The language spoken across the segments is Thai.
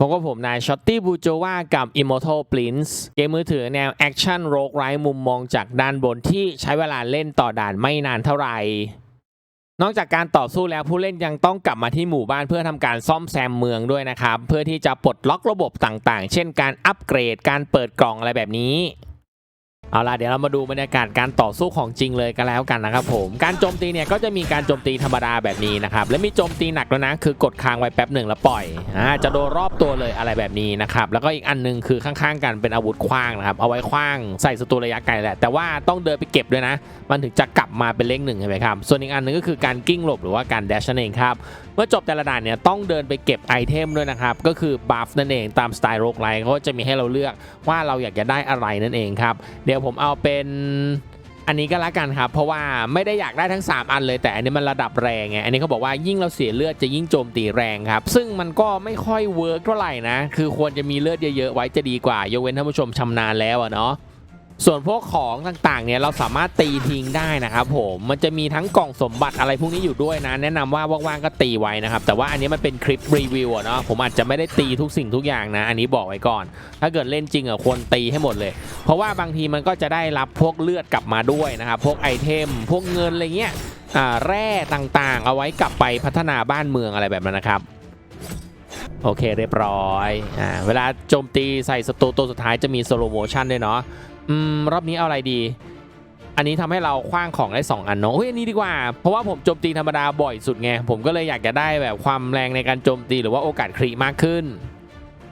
ผมก็ผมนายช็อตตี้บูโจวากับ Immortal Prince เกมมือถือแนวแอคชั่นโรกไรมุมมองจากด้านบนที่ใช้เวลาเล่นต่อด่านไม่นานเท่าไหร่ นอกจากการต่อสู้แล้วผู้เล่นยังต้องกลับมาที่หมู่บ้านเพื่อทำการซ่อมแซมเมืองด้วยนะครับ เพื่อที่จะปลดล็อกระบบต่างๆ เช่นการอัปเกรดการเปิดกล่องอะไรแบบนี้ เอาล่ะเดี๋ยวเรามาดูบรรยากาศการต่อสู้ของจริงเลยกันแล้วกันนะครับผมการโจมตีเนี่ยก็จะมีการโจมตีธรรมดาแบบนี้นะครับและมีโจมตีหนักแล้วนะคือกดค้างไว้แป๊บหนึ่งแล้วปล่อยอ่าจะโดนรอบตัวเลยอะไรแบบนี้นะครับแล้วก็อีกอันหนึงคือข้างๆกันเป็นอาวุธคว้างนะครับเอาไว้คว้างใส่ศัตรูระยะไกลแหละแต่ว่าต้องเดินไปเก็บด้วยนะมันถึงจะกลับมาเป็นเลขหนึ่งเห็นไหมครับ ส่วนอีกอันหนึงก็คือการกิ้งหลบหรือว่าการแดชนั่นเองครับ เมื่อจบแต่ละด่านเนี่ยต้องเดินไปเก็บไอเทมด้วยนะครับ ก็คือบัฟนั่นเองตามสไตล์โรกไลท์เขาก็จะมีให้เราเลือกว่าเราอยากจะได้อะไรนั่นเองครับ เดี๋ยวผมเอาเป็นอันนี้ก็แล้วกันครับ เพราะว่าไม่ได้อยากได้ทั้ง 3 อันเลยแต่อันนี้มันระดับแรงไงอันนี้เขาบอกว่ายิ่งเราเสียเลือดจะยิ่งโจมตีแรงครับ ซึ่งมันก็ไม่ค่อยเวิร์กเท่าไหร่นะ คือควรจะมีเลือดเยอะๆไว้จะดีกว่ายกเว้นท่านผู้ชมชำนาญแล้วอะเนาะ ส่วนพวกของต่างๆเนี่ยเราสามารถตีทิ้งได้นะครับผมมันจะมีทั้งกล่องสมบัติอะไรพวกนี้อยู่ด้วยนะ แนะนำว่าว่างๆก็ตีไว้นะครับแต่ว่าอันนี้มันเป็นคลิปรีวิวอะเนาะผมอาจจะไม่ได้ตีทุกสิ่งทุกอย่างนะ อันนี้บอกไว้ก่อน ถ้าเกิดเล่นจริงอะควรตีให้หมดเลย เพราะว่าบางทีมันก็จะได้รับพวกเลือดกลับมาด้วยนะครับพวกไอเทม พวกเงินอะไรเงี้ยแร่ต่างๆ เอาไว้กลับไปพัฒนาบ้านเมืองอะไรแบบนั้นนะครับโอเคเรียบร้อยอ่าเวลาโจมตีใส่ศัตรูตัวสุดท้ายจะมีสโลโมชันด้วยเนาะ อืมรอบนี้เอาอะไรดี อันนี้ทำให้เราคว้างของได้ 2 อันเนาะเฮ้ยอันนี้ดีกว่า เพราะว่าผมโจมตีธรรมดาบ่อยสุดไง ผมก็เลยอยากจะได้แบบความแรงในการโจมตีหรือว่าโอกาสครีมากขึ้น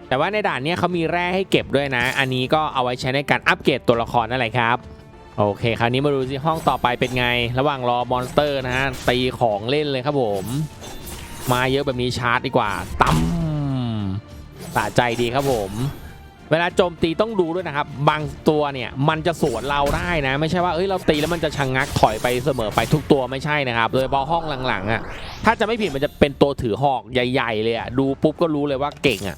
แต่ว่าในด่านเนี้ยเขามีแร่ให้เก็บด้วยนะ อันนี้ก็เอาไว้ใช้ในการอัปเกรดตัวละครนั่นแหละครับ โอเค คราวนี้มาดูสิห้องต่อไปเป็นไง ระหว่างรอมอนสเตอร์นะฮะ ตีของเล่นเลยครับผม มาเยอะแบบนี้ชาร์จดีกว่าตั้มสะใจดีครับผม เวลาโจมตีต้องดูด้วยนะครับ บางตัวเนี่ยมันจะสวนเราได้นะ ไม่ใช่ว่าเอ้ยเราตีแล้วมันจะชะงงักถอยไปเสมอไปทุกตัวไม่ใช่นะครับ โดยเฉพาะห้องหลังๆอะถ้าจะไม่ผิดมันจะเป็นตัวถือหอกใหญ่ ๆ เลยอะดูปุ๊บก็รู้เลยว่าเก่งอะ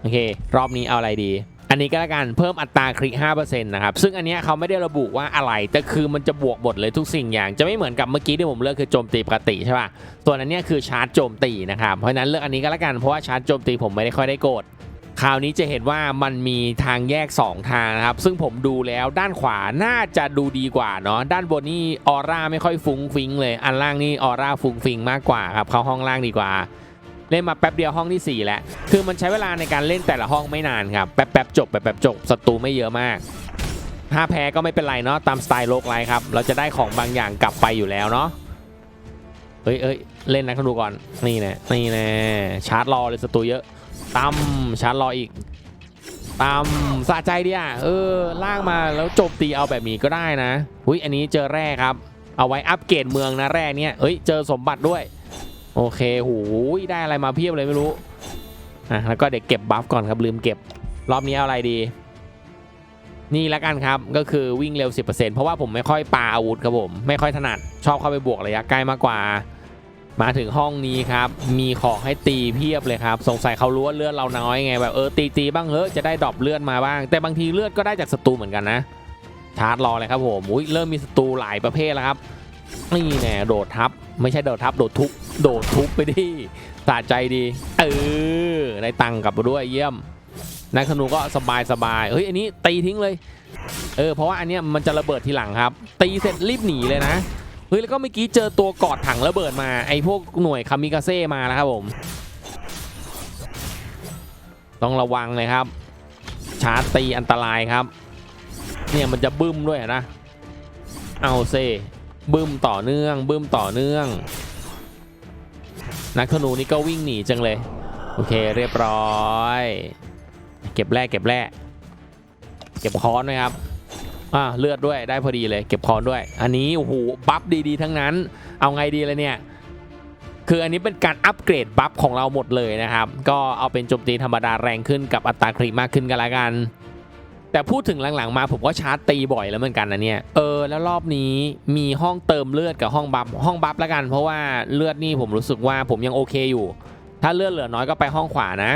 โอเค รอบนี้เอาอะไรดี อันนี้ก็แล้วกันเพิ่มอัตราคลิก5%นะครับซึ่งอันเนี้ยเขาไม่ได้ระบุว่าอะไรแต่คือมันจะบวกหมดเลยทุกสิ่งอย่าง จะไม่เหมือนกับเมื่อกี้ที่ผมเลือกคือโจมตีปกติใช่ป่ะส่วนอันนี้คือชาร์จโจมตีนะครับเพราะนั้นเลือกอันนี้ก็แล้วกันเพราะว่าชาร์จโจมตีผมไม่ได้ค่อยได้กด คราวนี้จะเห็นว่ามันมีทางแยก 2 ทางนะครับ ซึ่งผมดูแล้วด้านขวาน่าจะดูดีกว่าเนาะด้านบนนี่ออร่าไม่ค่อยฟุ้งฟิงเลยอันล่างนี่ออร่าฟุ้งฟิงมากกว่าครับเข้าห้องล่างดีกว่า เล่นมาแป๊บเดียวห้องที่ 4 แล้ว คือมันใช้เวลาในการเล่นแต่ละห้องไม่นานครับแป๊บๆจบแป๊บๆจบศัตรูไม่เยอะมากถ้าแพ้ก็ไม่เป็นไรเนาะตามสไตล์โลกไลครับเราจะได้ของบางอย่างกลับไปอยู่แล้วเนาะเอ้ยเอ้ยเล่นนะเขาดูก่อนนี่แน่นี่แน่ชาร์จรอเลยศัตรูเยอะ ตั้มชาร์จรออีกตามสะใจดีอะเออล่างมาแล้วจมตีเอาแบบนี้ก็ได้นะอุ้ยอันนี้เจอแร่ครับ เอาไว้อัปเกรดเมืองนะแร่เนี้ยเอ้ยเจอสมบัติด้วย โอเคหูยได้อะไรมาเพียบเลยไม่รู้อะแล้วก็เด็กเก็บบัฟก่อนครับลืมเก็บรอบนี้เอาอะไรดีนี่ละกันครับก็คือวิ่งเร็ว 10%เพราะว่าผมไม่ค่อยปาอาวุธครับผม ไม่ค่อยถนัดชอบเข้าไปบวกระยะใกล้มากกว่า มาถึงห้องนี้ครับ มีของให้ตีเพียบเลยครับ สงสัยเขารู้ว่าเลือดเราน้อยไงแบบเออตีตีบ้างเฮ้ยจะได้ดรอปเลือดมาบ้าง แต่บางทีเลือดก็ได้จากศัตรูเหมือนกันนะ ชาร์จรอเลยครับผมอุ้ยเริ่มมีศัตรูหลายประเภทแล้วครับ นี่แน่โดดทับ ไม่ใช่โดดทับโดดทุบโดดทุบไปดิสะใจดี เออได้ตังกลับมาด้วยเยี่ยมนักธนูก็สบายสบายเฮ้ยอันนี้ตีทิ้งเลย เออเพราะว่าอันเนี้ยมันจะระเบิดทีหลังครับ ตีเสร็จรีบหนีเลยนะ ฮ้ยแล้วก็เมื่อกี้เจอตัวกอดถังระเบิดมาไอ้พวกหน่วยคามิกาเซ่มาแล้วครับผม ต้องระวังเลยครับ ชาร์จตีอันตรายครับ เนี่ยมันจะบึ้มด้วยนะ เอาเซบึ้มต่อเนื่องบึ้มต่อเนื่อง นักธนูนี่ก็วิ่งหนีจังเลย โอเคเรียบร้อย เก็บแร่เก็บแร่เก็บค้อนไหมครับ อ่าเลือดด้วยได้พอดีเลย เก็บคอนด้วย อันนี้โอ้โหบัฟดีๆ ทั้งนั้น เอาไงดีเลยเนี่ยคืออันนี้เป็นการอัปเกรดบัฟของเราหมดเลยนะครับ ก็เอาเป็นโจมตีธรรมดาแรงขึ้นกับอัตราคริมากขึ้นกันละกัน แต่พูดถึงหลังๆ มาผมก็ชาร์จตีบ่อยแล้วเหมือนกันนะเนี่ย เออแล้วรอบนี้มีห้องเติมเลือดกับห้องบัฟห้องบัฟแล้วกัน เพราะว่าเลือดนี่ผมรู้สึกว่าผมยังโอเคอยู่ ถ้าเลือดเหลือน้อยก็ไปห้องขวานะ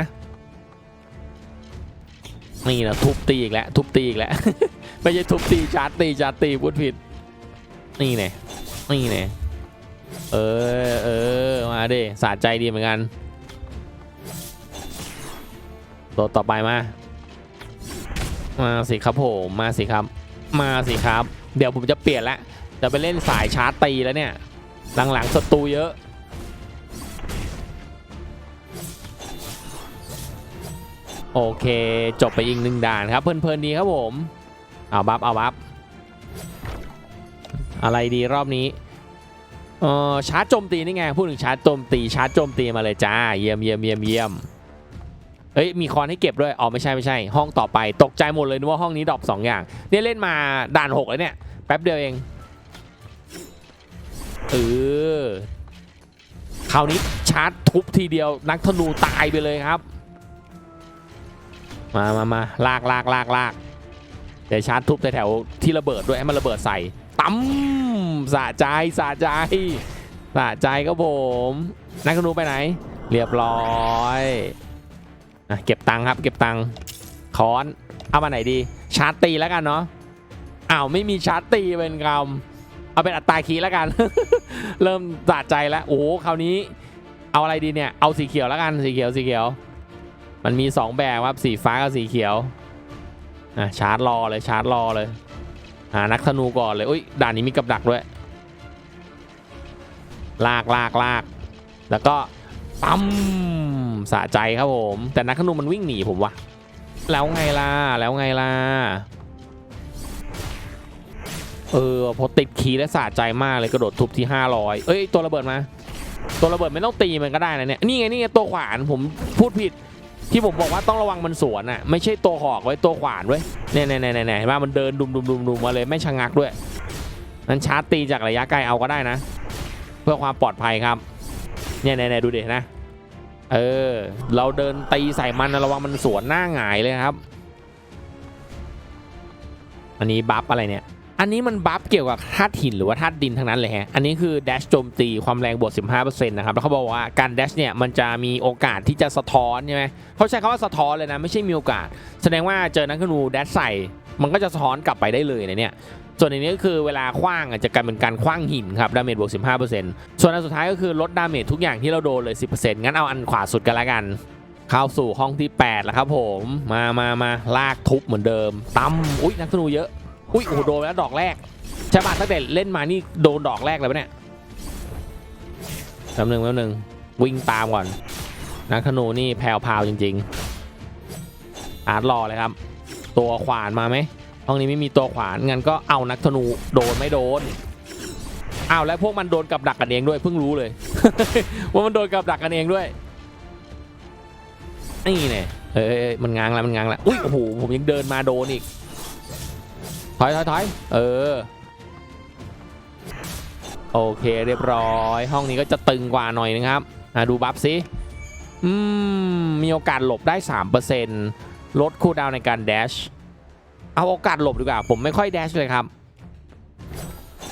นี่นะทุบตีอีกแล้วทุบตีอีกแล้ว ไม่ใช่ทุบตีชาร์ตีชาร์ตีพูดผิด นี่แน่นี่แน่เออเออมาดิสะใจดีเหมือนกันตัวต่อไปมา มาสิครับผมมาสิครับ มาสิครับ เดี๋ยวผมจะเปลี่ยนละจะไปเล่นสายชาร์จตีแล้วเนี่ย หลังๆศัตรูเยอะ โอเค จบไปอีกหนึ่งด่านครับ เพลินๆดีครับผม เอาบัฟเอาบัฟอะไรดีรอบนี้เออชาร์จโจมตีนี่ไงพูดถึงชาร์จโจมตีชาร์จโจมตีมาเลยจ้าเยี่ยมเยี่ยมเยี่ยมเยี่ยมเอ้ยมีคอนให้เก็บด้วยอ๋อไม่ใช่ไม่ใช่ ห้องต่อไปตกใจหมดเลยนึกว่าห้องนี้ดรอปสองอย่างเนี่ยเล่นมาด่านหกแล้วเนี่ยแป๊บเดียวเองเออคราวนี้ชาร์จทุบทีเดียวนักธนูตายไปเลยครับ มามามาลากลากลากลาก เดี๋ยวชาร์จทุบแถวที่ระเบิดด้วยให้มันระเบิดใส่ตั้มสะใจสะใจสะใจครับผมนักธนูไปไหน เรียบร้อยอะเก็บตังค์ครับ เก็บตังค์ค้อนเอามาไหนดี ชาร์จตีแล้วกันเนาะอ้าวไม่มีชาร์จตีเป็นคำเอาเป็นอัตราคีแล้วกัน เริ่มสะใจแล้วโอ้โหคราวนี้ เอาอะไรดีเนี่ยเอาสีเขียวแล้วกันสีเขียวสีเขียว มันมี 2 แบบครับสีฟ้ากับสีเขียว อะชาร์จรอเลยชาร์จรอเลยหานักธนูก่อนเลยอุ้ยด่านนี้มีกับดักด้วยลากลากลากแล้วก็ปั๊มสะใจครับผม แต่นักธนูมันวิ่งหนีผมวะแล้วไงล่ะแล้วไงล่ะเออพอติดคีแล้วสะใจมากเลยกระโดดทุบที่ 500 เอ้ยตัวระเบิดมา ตัวระเบิดไม่ต้องตีมันก็ได้นะเนี่ยนี่ไงนี่ไงตัวขวานผมพูดผิด ที่ผมบอกว่าต้องระวังมันสวนอะไม่ใช่ตัวหอกไว้ตัวขวานไว้ยเนี่ยเนี่ยเนี่ยเนี่ยเห็นป่ะมันเดินดุมดุมดุมดุมมาเลยไม่ชะงักด้วยนั้นชาร์จตีจากระยะไกลเอาก็ได้นะ เพื่อความปลอดภัยครับเนี่ยเนี่ยเนี่ยดูดินะเออเราเดินตีใส่มันระวังมันสวนหน้าหงายเลยครับ อันนี้บัฟอะไรเนี่ย อันนี้มันบัฟเกี่ยวกับธาตุหินหรือว่าธาตุดินทั้งนั้นเลยฮะ อันนี้คือ dash โจมตีความแรงบวก 15%นะครับ แล้วเขาบอกว่าการ dash เนี่ยมันจะมีโอกาสที่จะสะท้อนใช่ไหมเขาใช้คำว่าสะท้อนเลยนะไม่ใช่มีโอกาส แสดงว่าเจอนักธนู dash ใส่ มันก็จะสะท้อนกลับไปได้เลยนะเนี่ยส่วนอันนี้ก็คือเวลาคว้างอะจะกลายเป็นการคว้างหินครับ ดาเมจบวก 15%ส่วนอันสุดท้ายก็คือลดดาเมจทุกอย่างที่เราโดนเลย 10%งั้นเอาอันขวาสุดกันละกัน เข้าสู่ห้องที่8แล้วครับผม มามามาลากทุบเหมือนเดิมตั้มอุ้ยนักธนูเยอะ อุ้ยโอ้โหโดนแล้วดอกแรกใช่ป่ะตั้งแต่เล่นมานี่โดนดอกแรกเลยปะเนี่ยแป๊บหนึงแป๊บหนึงวิ่งตามก่อนนักธนูนี่แพรวพราวจริง ๆ อาร์ตรอเลยครับ ตัวขวานมาไหมห้องนี้ไม่มีตัวขวานงั้นก็เอานักธนูโดนไม่โดนอ้าวแล้วพวกมันโดนกับดักกันเองด้วยเพิ่งรู้เลย ว่ามันโดนกับดักกันเองด้วยนี่เนี่ยเอ้ยมันง้างแล้วมันง้างแล้วอุ้ยโอ้โหผมยังเดินมาโดนอีก ถอยถอยถอยเออ โอเคเรียบร้อย ห้องนี้ก็จะตึงกว่าหน่อยนะครับอะดูบัฟสิอืม มีโอกาสหลบได้ 3%ลดคูลดาวในการแดช เอาโอกาสหลบดีกว่า ผมไม่ค่อยแดชเลยครับ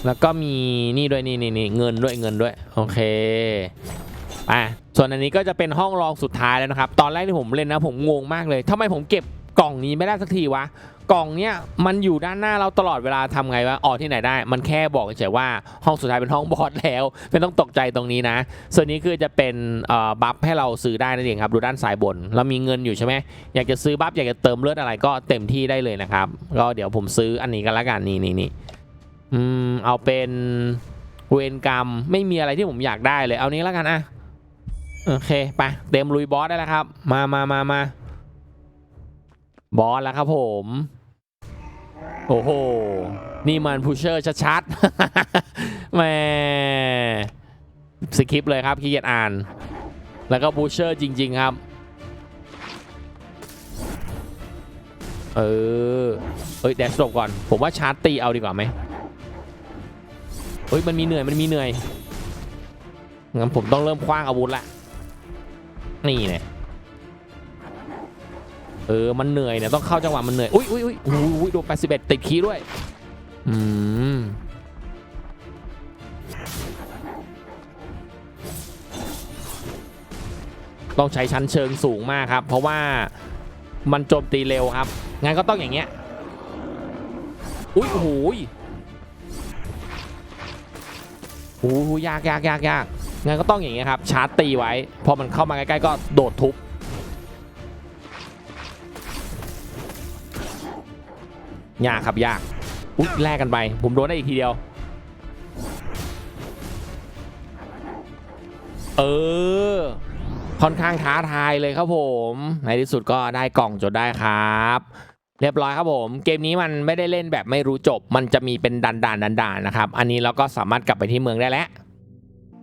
แล้วก็มีนี่ด้วยนี่นี่นี่เงินด้วยเงินด้วย โอเคอะส่วนอันนี้ก็จะเป็นห้องรองสุดท้ายแล้วนะครับ ตอนแรกที่ผมเล่นนะผมงงมากเลยทำไมผมเก็บกล่องนี้ไม่ได้สักทีวะ กล่องเนี้ยมันอยู่ด้านหน้าเราตลอดเวลาทำไงวะออกที่ไหนได้ มันแค่บอกเฉยว่าห้องสุดท้ายเป็นห้องบอสแล้วไม่ต้องตกใจตรงนี้นะ ส่วนนี้คือจะเป็นบัฟให้เราซื้อได้นั่นเองครับดูด้านซ้ายบน เรามีเงินอยู่ใช่ไหมอยากจะซื้อบัฟอยากจะเติมเลือดอะไรก็เต็มที่ได้เลยนะครับก็เดี๋ยวผมซื้ออันนี้กันละกันนี่นี่นี่อืมเอาเป็นเวรกรรมไม่มีอะไรที่ผมอยากได้เลยเอานี้ละกันอะโอเคไปเต็มลุยบอสได้แล้วครับ มามามามาบอสแล้วครับผม โอ้โห นี่มันพุชเชอร์ชัดๆแม่สคริปเลยครับขี้เกียจอ่าน แล้วก็พุชเชอร์จริง ๆ ครับ เออ เอ้ยแดชหลบก่อน ผมว่าชาร์จตีเอาดีกว่าไหมเฮ้ย มันมีเหนื่อย มันมีเหนื่อย งั้นผมต้องเริ่มคว้างอาวุธละ นี่เนี่ย เออ มันเหนื่อยเนี่ยต้องเข้าจังหวะมันเหนื่อย อุ้ยอุ้ยอุ้ยอุ้ยโดน81 ติดคีด้วย อืมต้องใช้ชั้นเชิงสูงมากครับ เพราะว่ามันโจมตีเร็วครับ งั้นก็ต้องอย่างเงี้ย อุ้ยโอ้โหโอ้โหยากยากยากยากงั้นก็ต้องอย่างเงี้ยครับ ชาร์จตีไว้ พอมันเข้ามาใกล้ๆก็โดดทุบ ยากครับยากอุ๊ยแลกกันไป ผมโดนได้อีกทีเดียว เออ ค่อนข้างท้าทายเลยครับผม ในที่สุดก็ได้กล่องจดได้ครับ เรียบร้อยครับผม เกมนี้มันไม่ได้เล่นแบบไม่รู้จบ มันจะมีเป็นดันดานดันดานนะครับ อันนี้เราก็สามารถกลับไปที่เมืองได้แล้ว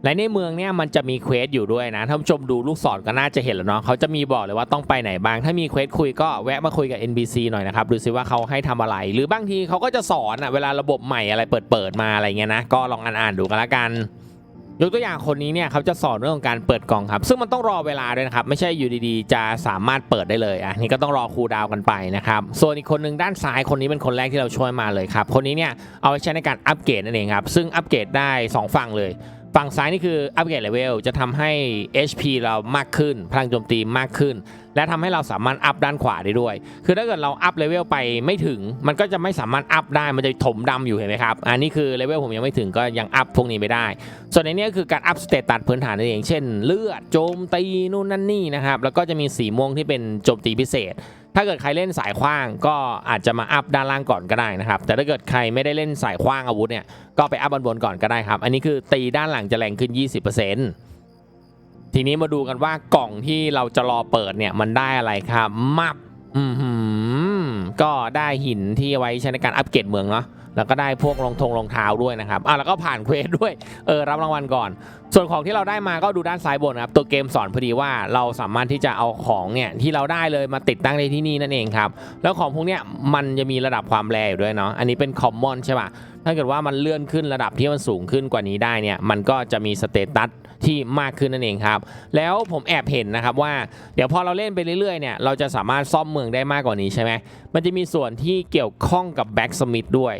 และในเมืองเนี่ยมันจะมีเควสอยู่ด้วยนะท่านผู้ชมดูลูกศรก็น่าจะเห็นแล้วเนาะเขาจะมีบอกเลยว่าต้องไปไหนบ้าง ถ้ามีเควสคุยก็แวะมาคุยกับ NPC หน่อยนะครับดูซิว่าเขาให้ทำอะไร หรือบางทีเขาก็จะสอนอะเวลาระบบใหม่อะไรเปิดเปิดมาอะไรเงี้ยนะก็ลองอ่านๆดูกันละกันยกตัวอย่างคนนี้เนี่ยเขาจะสอนเรื่องของการเปิดกล่องครับ ซึ่งมันต้องรอเวลาด้วยนะครับ ไม่ใช่อยู่ดีๆ จะสามารถเปิดได้เลยอะนี่ก็ต้องรอครูดาวกันไปนะครับ ส่วนอีกคนหนึ่งด้านซ้ายคนนี้เป็นคนแรกที่เราช่วยมาเลยครับ คนนี้เนี่ยเอาไว้ใช้ในการอัปเกรดนั่นเองครับ ซึ่งอัปเกรดได้ 2 ฝั่งเลย ฝั่งซ้ายนี่คืออัปเกรดเลเวลจะทำให้ HP เรามากขึ้น พลังโจมตีมากขึ้น และทำให้เราสามารถอัพด้านขวาได้ด้วย คือถ้าเกิดเราอัพเลเวลไปไม่ถึง มันก็จะไม่สามารถอัพได้ มันจะถมดำอยู่เห็นไหมครับ อันนี้คือเลเวลผมยังไม่ถึงก็ยังอัพพวกนี้ไม่ได้ ส่วนในนี้คือการอัพสเตตัสพื้นฐานนั่นเอง เช่น เลือด โจมตีนู่นนั่นนี่นะครับ แล้วก็จะมีสีม่วงที่เป็นโจมตีพิเศษ ถ้าเกิดใครเล่นสายขว้างก็อาจจะมาอัพด้านล่างก่อนก็ได้นะครับ แต่ถ้าเกิดใครไม่ได้เล่นสายขว้างอาวุธเนี่ยก็ไปอัพบนบนก่อนก็ได้ครับ อันนี้คือตีด้านหลังจะแรงขึ้น 20%ทีนี้มาดูกันว่ากล่องที่เราจะรอเปิดเนี่ยมันได้อะไรครับ มับ อืม ก็ได้หินที่เอาไว้ใช้ในการอัปเกรดเมืองเนาะแล้วก็ได้พวกรองทงรองเท้าด้วยนะครับอะแล้วก็ผ่านเควสด้วย เออรับรางวัลก่อน ส่วนของที่เราได้มาก็ดูด้านซ้ายบนครับ ตัวเกมสอนพอดีว่าเราสามารถที่จะเอาของเนี่ยที่เราได้เลยมาติดตั้งในที่นี่นั่นเองครับ แล้วของพวกเนี้ยมันจะมีระดับความแรงอยู่ด้วยเนาะ อันนี้เป็นคอมมอนใช่ป่ะ ถ้าเกิดว่ามันเลื่อนขึ้นระดับที่มันสูงขึ้นกว่านี้ได้เนี่ย มันก็จะมีสเตตัส ที่มากขึ้นนั่นเองครับ แล้วผมแอบเห็นนะครับว่าเดี๋ยวพอเราเล่นไปเรื่อยๆเนี่ยเราจะสามารถซ่อมเมืองได้มากกว่านี้ใช่ไหมมันจะมีส่วนที่เกี่ยวข้องกับแบ็กสมิธด้วย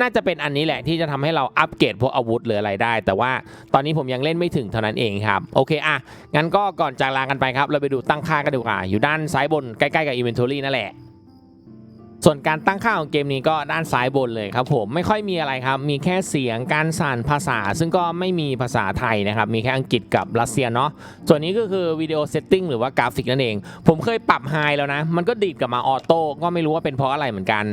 น่าจะเป็นอันนี้แหละที่จะทำให้เราอัปเกรดพวกอาวุธหรืออะไรได้ แต่ว่าตอนนี้ผมยังเล่นไม่ถึงเท่านั้นเองครับ โอเคอะงั้นก็ก่อนจากลากันไปครับ เราไปดูตั้งค่ากันดีกว่า อยู่ด้านซ้ายบนใกล้ๆกับ Inventory นั่นแหละ ส่วนการตั้งค่าของเกมนี้ก็ด้านซ้ายบนเลยครับผมไม่ค่อยมีอะไรครับ มีแค่เสียงการสั่นภาษา ซึ่งก็ไม่มีภาษาไทยนะครับ มีแค่อังกฤษกับรัสเซียเนาะส่วนนี้ก็คือวิดีโอเซตติ้งหรือว่ากราฟิกนั่นเอง ผมเคยปรับไฮแล้วนะ มันก็ดีดกลับมาออโต้ก็ไม่รู้ว่าเป็นเพราะอะไรเหมือนกัน